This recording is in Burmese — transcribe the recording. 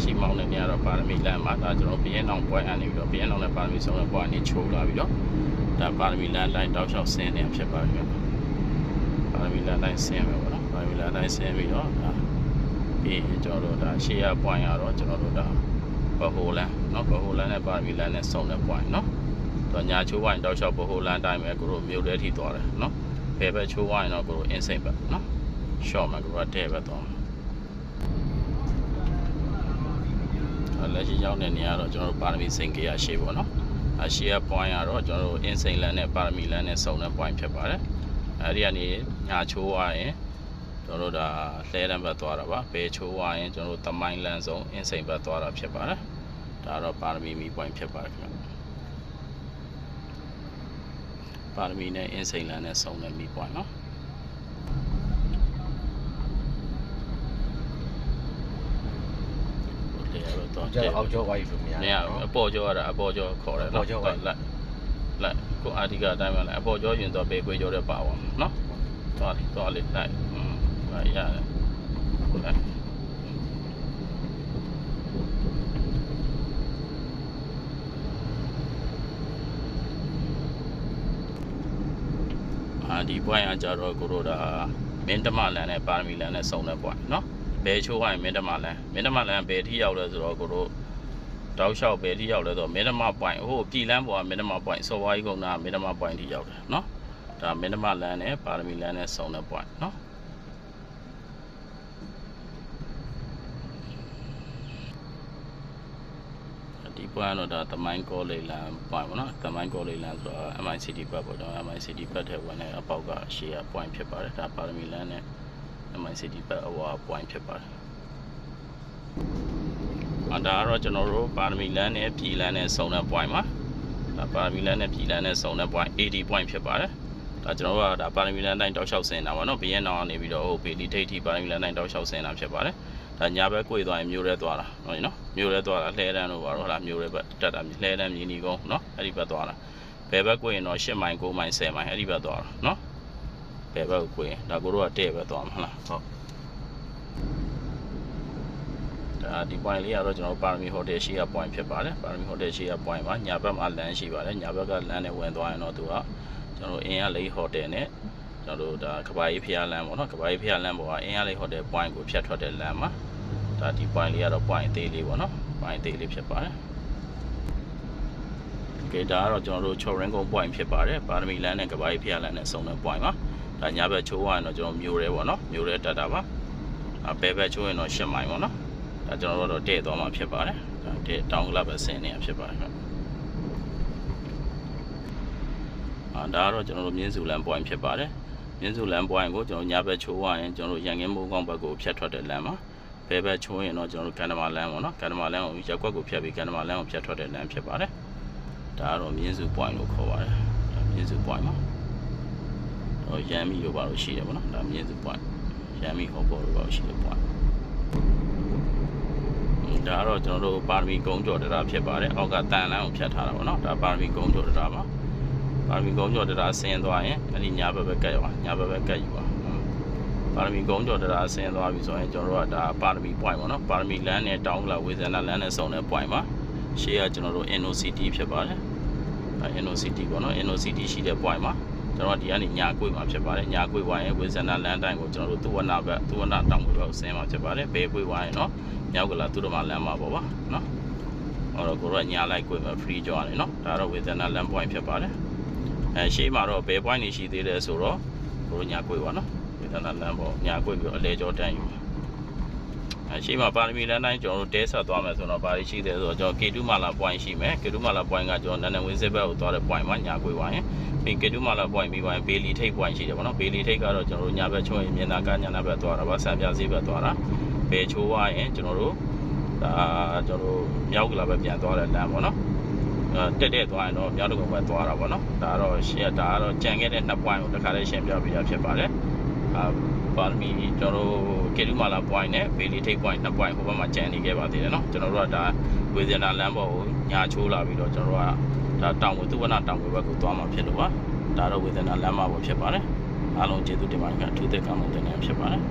လက်ရှိမောင်းတဲ့နေရာတော့ပါရမီလမ်းမှာဒါကျွန်တော်ဘီယန်အောင်ပွဲအန်နေပြီးတော့ဘီယန်အောင်နဲ့ပါရမီဆုံးတဲ့ပွဲအနေချိုးလာပြီးတော့ဒါပါရမီလမ်းတိုင်းတောက်လျှောက်ဆင်းနေဖြစ်ပါပြီပါရမီလမ်းတိုင်းဆင်းမယ်ပေါ့နော်ပါရမီလမ်းတိုင်းဆင်းပြီးတော့ဒါပြီးကျွန်တော်တို့ဒါရှေ့ရပွိုင်းရတော့ကျွန်တော်တို့ဒါဘဟိုလန်နော်ဘဟိုလန်နဲ့ပါရမီလမ်းနဲ့ဆုံးတဲ့ပွိုင်းနော်တော့ညာချိုးဝိုင်းတောက်လျှောက်ဘဟိုလန်တိုင်းပဲကိုတို့မြို့တဲထိသွားတယ်နော်ဘယ်ဘက်ချိုးဝိုင်းတော့ကိုတို့အင်းစိတ်ပဲနော်ရှော့မှာကိုတို့ကတဲ့ပဲသွား လက်ရှိရောက်တဲ့နေရာတော့ကျွန်တော်တို့ပါရမီစိန်ကေရရှေ့ပေါ့နော်အရှေ့က point ကတော့ကျွန်တော်တို့ insane land နဲ့ပါရမီ land နဲ့စုံတဲ့ point ဖြစ်ပါတယ်အဲဒီကနေညာချိုးသွားရင်ကျွန်တော်တို့ဒါလှဲလမ်းဘက်သွားတာပါဘယ်ချိုးသွားရင်ကျွန်တော်တို့တမိုင်းလမ်းဆုံး insane ဘက်သွားတာဖြစ်ပါတယ်ဒါတော့ပါရမီမီ point ဖြစ်ပါတယ်ခင်ဗျပါရမီနဲ့ insane land နဲ့စုံတဲ့မီ point နော် တရားတော့တော့ ကျတော့အောက်ကျော်ဝိုင်းလို့မရ နေရအပေါ်ကျော်ရတာအပေါ်ကျော်ခေါ်တယ် အပေါ်ကျော်ဝိုင်း လက်လက်ကိုအာဒီကအတိုင်းပဲလိုက်အပေါ်ကျော်ရင်တော့ဘေးကွေးကျော်တဲ့ပါပါနော်သွားလေသွားလေလိုက်อืมဟာရတယ်လိုက်အာဒီ point ကကြတော့ကိုတို့ဒါမင်းတမလန်နဲ့ပါရမီလန်နဲ့စုံတဲ့ point เนาะ ဘဲချိုးခိုင်းမင်းတမလန်မင်းတမလန်ဘဲထိရောက်လဲဆိုတော့ကိုတို့တောက်လျှောက်ဘဲထိရောက်လဲဆိုတော့မင်းတမပိုင်ဟိုပြည်လန်းပေါ်ကမင်းတမပိုင်စော်ဝါးကြီးကုန်းကမင်းတမပိုင်ထိရောက်တယ်နော်ဒါမင်းတမလန်နဲ့ပါရမီလန်နဲ့စုံတဲ့ point နော်ဒီ point ကတော့ဒါသမိုင်းကောလေးလန် point ပေါ့နော်သမိုင်းကောလေးလန်ဆိုတော့ MICD ဘက်ပေါ့တော့ MICD ဘက်ထဲဝင်တဲ့အပေါက်ကရှေ့က point ဖြစ်ပါတယ်ဒါပါရမီလန်နဲ့ MI City ဘက်အဝါ point ဖြစ်ပါတယ်။အဒါကတော့ကျွန်တော်တို့ပါရမီလန်းနဲ့ပြည်လန်းနဲ့စုံတဲ့ point ပါ။ပါရမီလန်းနဲ့ပြည်လန်းနဲ့စုံတဲ့ point 80 point ဖြစ်ပါတယ်။ဒါကျွန်တော်တို့ကဒါပါရမီလန်းတိုင်းတောက်လျှောက်ဆင်းတာပါနော်။ဘီယန်နောင်ကနေပြီးတော့ဟိုဘေလီထိပ်ထိပါရမီလန်းတိုင်းတောက်လျှောက်ဆင်းတာဖြစ်ပါတယ်။ဒါညာဘက်ကိုယ်သွားရင်မြို့ရဲသွားတာနော်နော်မြို့ရဲသွားတာလှဲတန်းလို့ပါတော့ဟလာမြို့ရဲဘက်တက်တာလှဲတန်းမြင်းဒီကုန်းနော်အဲ့ဒီဘက်သွားတာဘယ်ဘက်ကိုရင်တော့8မိုင်9မိုင်10မိုင်အဲ့ဒီဘက်သွားတာနော် ဘယ်ဘက်ကိုရင်ဒါကိုတို့ကတဲ့ဘက်သွားမှာဟုတ်လားဟုတ်ဒါဒီ point လေးကတော့ကျွန်တော်ပါရမီဟိုတယ်ရှိရ point ဖြစ်ပါတယ်ပါရမီဟိုတယ်ရှိရ point ပါညာဘက်မှာလမ်းရှိပါတယ်ညာဘက်ကလမ်းနဲ့ဝင်သွားရင်တော့သူကကျွန်တော်အင်းရလေးဟိုတယ်နဲ့ကျွန်တော်တို့ဒါကဘာကြီးဖျားလမ်းပေါ့နော်ကဘာကြီးဖျားလမ်းပေါ်ကအင်းရလေးဟိုတယ် point ကိုဖြတ်ထွက်တဲ့လမ်းမှာဒါဒီ point လေးကတော့ point သေးလေးပေါ့နော် point သေးလေးဖြစ်ပါတယ်ကဲဒါကတော့ကျွန်တော်တို့ချော်ရင်းကုန်း point ဖြစ်ပါတယ်ပါရမီလမ်းနဲ့ကဘာကြီးဖျားလမ်းနဲ့စုံတဲ့ point ပါ ဒါညာဘက်ချိုးသွားရင်တော့ကျွန်တော်မျိုးရဲပေါ့နော်မျိုးရဲတက်တာပါအဘဲဘက်ချိုးရင်တော့10မိုင်ပေါ့နော်ဒါကျွန်တော်တို့တဲ့သွားမှာဖြစ်ပါတယ်ဒါတဲ့တောင်းကလပ်ပဲဆင်းနေတာဖြစ်ပါတယ်ခင်ဗျအာဒါကတော့ကျွန်တော်တို့မြင်းစုလမ်း point ဖြစ်ပါတယ်မြင်းစုလမ်း point ကိုကျွန်တော်ညာဘက်ချိုးသွားရင်ကျွန်တော်တို့ရန်ကင်းမိုးကောင်းဘက်ကိုဖြတ်ထွက်တဲ့လမ်းပါဘဲဘက်ချိုးရင်တော့ကျွန်တော်တို့ကန်တမာလမ်းပေါ့နော်ကန်တမာလမ်းကိုရက်ကွက်ကိုဖြတ်ပြီးကန်တမာလမ်းကိုဖြတ်ထွက်တဲ့လမ်းဖြစ်ပါတယ်ဒါကတော့မြင်းစု point လို့ခေါ်ပါတယ်ဒါမြင်းစု point ပါတော့ ရန်မီတို့ပါလို့ရှိတယ်ပေါ့နော်ဒါမြင်းစု point ရန်မီဟောပေါ်တို့ပါလို့ရှိတယ် point ဒါကတော့ကျွန်တော်တို့ပါရမီကုန်းကျော်တရားဖြစ်ပါတယ်အောက်ကတန်လန်းကိုဖြတ်ထားတာပေါ့နော်ဒါပါရမီကုန်းကျော်တရားပါပါရမီကုန်းကျော်တရားဆင်းသွားရင်အဲ့ဒီညာဘက်ပဲကတ်ရွာညာဘက်ပဲကတ်ယူပါပါရမီကုန်းကျော်တရားဆင်းသွားပြီဆိုရင်ကျွန်တော်တို့ကဒါပါရမီ point ပေါ့နော်ပါရမီလမ်းနဲ့တောင်းကလာဝေဇနာလမ်းနဲ့စုံတဲ့ point ပါရှေ့ကကျွန်တော်တို့ NOCT ဖြစ်ပါတယ်အဲ NOCT ပေါ့နော် NOCT ရှိတဲ့ point ပါ ကျွန်တော်ဒီကနေညာကွေ့မှာဖြစ်ပါတယ်ညာကွေ့ဝိုင်းရဲ့ဝေဇနာလမ်းတိုင်းကိုကျွန်တော်တို့သူဝနာဘက်သူဝနာတောင်ဘက်ကိုဆင်းမှာဖြစ်ပါတယ်ဘယ်ကွေ့ဝိုင်းနော်မြောက်ကလာသူတို့မှလမ်းမှာပေါ့ပါနော်ဟောတော့ကိုရောညာလိုက်ကွေ့မှာ free ကြောရတယ်နော်ဒါတော့ဝေဇနာလမ်း point ဖြစ်ပါတယ်အဲရှေးမှာတော့ဘယ် point နေရှိသေးတယ်ဆိုတော့ကိုရောညာကွေ့ပါနော်ဝေဇနာလမ်းပေါ့ညာကွေ့ပြီးအလဲကြောတန်းယူ အဲရှေးမှာပါရမီလမ်းတိုင်းကျွန်တော်တို့တဲဆက်သွားမယ်ဆိုတော့ဘာတွေရှိတယ်ဆိုတော့ကျွန်တော်ကေတူမာလာ point ရှိမယ်ကေတူမာလာ point ကကျွန်တော်နန်းနန်းဝင်းစစ်ဘက်ကိုသွားတဲ့ point မှာညာကွေ့ပါရင်ပြီးကေတူမာလာ point ပြီးပါရင်ဘေလီထိတ် point ရှိတယ်ပေါ့နော်ဘေလီထိတ်ကတော့ကျွန်တော်တို့ညာဘက်ချုံးရင်မြင်တာကညာနာဘက်သွားတာပါဆံပြဈေးဘက်သွားတာဘယ်ချိုးသွားရင်ကျွန်တော်တို့ဒါကျွန်တော်တို့မြောက်ကလာပဲပြန်သွားတဲ့လမ်းပေါ့နော်အဲတက်တက်သွားရင်တော့မြောက်တကုံပဲသွားတာပေါ့နော်ဒါကတော့ရှင်းဒါကတော့ကြံခဲ့တဲ့နှစ်ပွိုင်းကိုတခါလေးရှင်းပြပေးရဖြစ်ပါတယ်အာ ပါရမီကျွန်တော်တို့ကေတူမာလာ point နဲ့ဘေလီထိတ် point နှစ် point ဟိုဘက်မှာကြံနေခဲ့ပါသေးတယ်နော်ကျွန်တော်တို့ကဒါဝေဇနာလမ်းပေါ်ကိုညာချိုးလာပြီးတော့ကျွန်တော်တို့ကဒါတောင်ဝသူဝနာတောင်ဝဘက်ကိုသွားမှာဖြစ်လို့ပါဒါတော့ဝေဇနာလမ်းမပေါ်ဖြစ်ပါတယ်အားလုံးကျေးဇူးတင်ပါတယ်ခင်ဗျအထူးသဖြင့်ကောင်းတဲ့တင်နေဖြစ်ပါတယ်